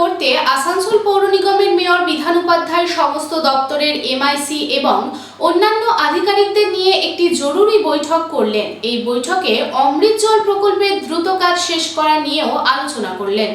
করতে আসানসোল পৌর নিগমের মেয়র, বিধান উপাধ্যায় সমস্ত দপ্তরের এমআইসি এবং অন্যান্য আধিকারিকদের নিয়ে একটি জরুরি বৈঠক করলেন। এই বৈঠকে অমৃত জল প্রকল্পের দ্রুত কাজ শেষ করা নিয়েও আলোচনা করলেন।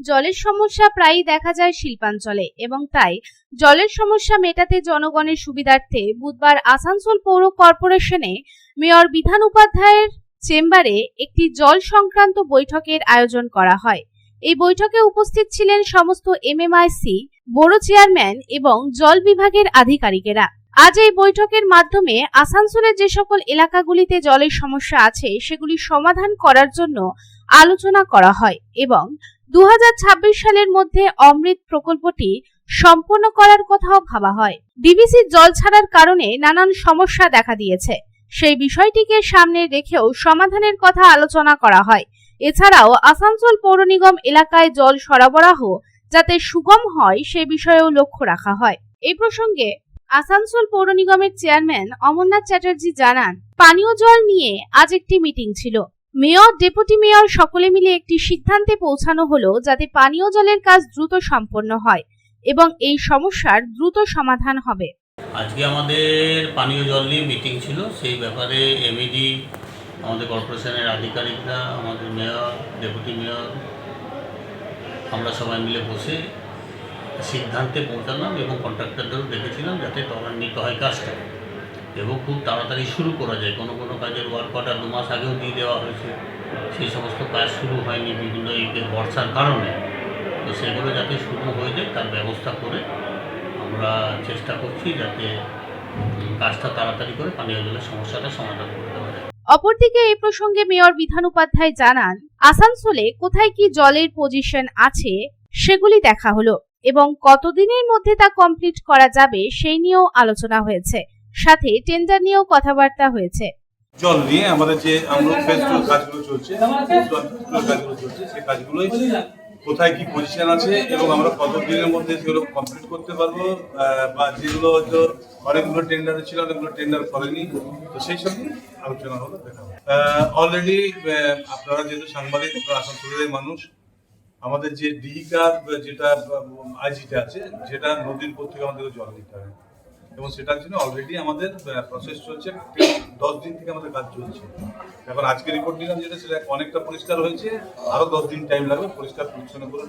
জলের সমস্যা প্রায়ই দেখা যায় শিল্পাঞ্চলে এবং তাই জলের সমস্যা মেটাতে জনগণের সুবিধার্থে বুধবার আসানসোল পৌর কর্পোরেশনে মেয়র বিধান উপাধ্যায়ের চেম্বারে একটি জল সংক্রান্ত বৈঠকের আয়োজন করা হয়। এই বৈঠকে উপস্থিত ছিলেন সমস্ত এমএমআইসি বড় চেয়ারম্যান এবং জল বিভাগের আধিকারিকেরা। আজ এই বৈঠকের মাধ্যমে আসানসোলের যে সকল এলাকাগুলিতে জলের সমস্যা আছে, সেগুলি সমাধান করার জন্য আলোচনা করা হয় এবং দু হাজার ছাব্বিশ সালের মধ্যে অমৃত প্রকল্পটি সম্পন্ন করার কথাও ভাবা হয়। ডিবিসির জল ছাড়ার কারণে নানান সমস্যা দেখা দিয়েছে। সেই বিষয়টিকে সামনে রেখেও সমাধানের কথা আলোচনা করা হয়। এছাড়াও আসানসোল পৌর নিগম এলাকায় জল সরবরাহ যাতে সুগম হয় সে বিষয়েও লক্ষ্য রাখা হয়। এই প্রসঙ্গে আসানসোল পৌর নিগমের চেয়ারম্যান অমরনাথ চ্যাটার্জি জানান, পানীয় জল নিয়ে আজ একটি মিটিং ছিল। মেয়র, ডেপুটি মেয়র সকলে মিলে একটি সিদ্ধান্তে পৌঁছানো হলো যাতে পানীয় জলের কাজ দ্রুত সম্পন্ন হয় এবং এই সমস্যার দ্রুত সমাধান হবে। আজকে আমাদের পানীয় জল নিয়ে মিটিং ছিল, সেই ব্যাপারে এমইডি আমাদের কর্পোরেশনের আধিকারিকরা, আমাদের মেয়র ডেপুটি মেয়র আমরা সবাই মিলে বসে সিদ্ধান্তে পৌঁছালাম এবং কন্ট্রাক্টরদেরও দেখেছিলাম যাতে ত্বরান্বিত হয় কাজটা। এবং খুব তাড়াতাড়ি শুরু করা যায়। কোনো কোনো কাজের ওয়ার্ক অর্ডার দু মাস আগেও দিয়ে দেওয়া হয়েছে। সেই সমস্ত কাজ শুরু হয়নি বিভিন্ন এই বর্ষার কারণে। তো সেগুলো যাতে শুরু হয়ে যায়, তার ব্যবস্থা করে আমরা চেষ্টা করছি যাতে কাজটা তাড়াতাড়ি করে পানীয় জলের সমস্যাটা সমাধান করতে পারে অপরদিকে এই প্রসঙ্গে মেয়র বিধান উপাধ্যায় জানান আসানসোলে কোথায় কি জলের পজিশন আছে সেগুলি দেখা হলো এবং কতদিনের মধ্যে তা কমপ্লিট করা যাবে সেই নিয়েও আলোচনা হয়েছে। সাথে টেন্ডার নিয়েও কথাবার্তা হয়েছে। জল নিয়ে আমাদের যে আমরা কাজগুলো চলছে কাজগুলো চলছে সেই কাজগুলোই কোথায় কি পজিশন আছে এবং আমরা কত দিনের মধ্যে সেগুলো কমপ্লিট করতে পারব বা যেগুলো হয়তো অনেকগুলো টেন্ডার ছিল, অনেকগুলো টেন্ডার করেনি, তো সেই সব আলোচনা হলো, দেখা অলরেডি আপনারা যেহেতু সাংবাদিক আসানসোলের মানুষ, আমাদের যে ডিহিকার যেটা আইজিটা আছে, যেটা নদীর পর থেকে আমাদের জল দিতে হয়। এবং সেটার জন্য অলরেডি আমাদের প্রসেস চলছে। দশ দিন থেকে আমাদের কাজ চলছে। এখন আজকে রিপোর্ট দিলাম যেটা, সেটা অনেকটা পরিষ্কার হয়েছে। আরও দশ দিন টাইম লাগবে পরিষ্কার পরিচ্ছন্ন করে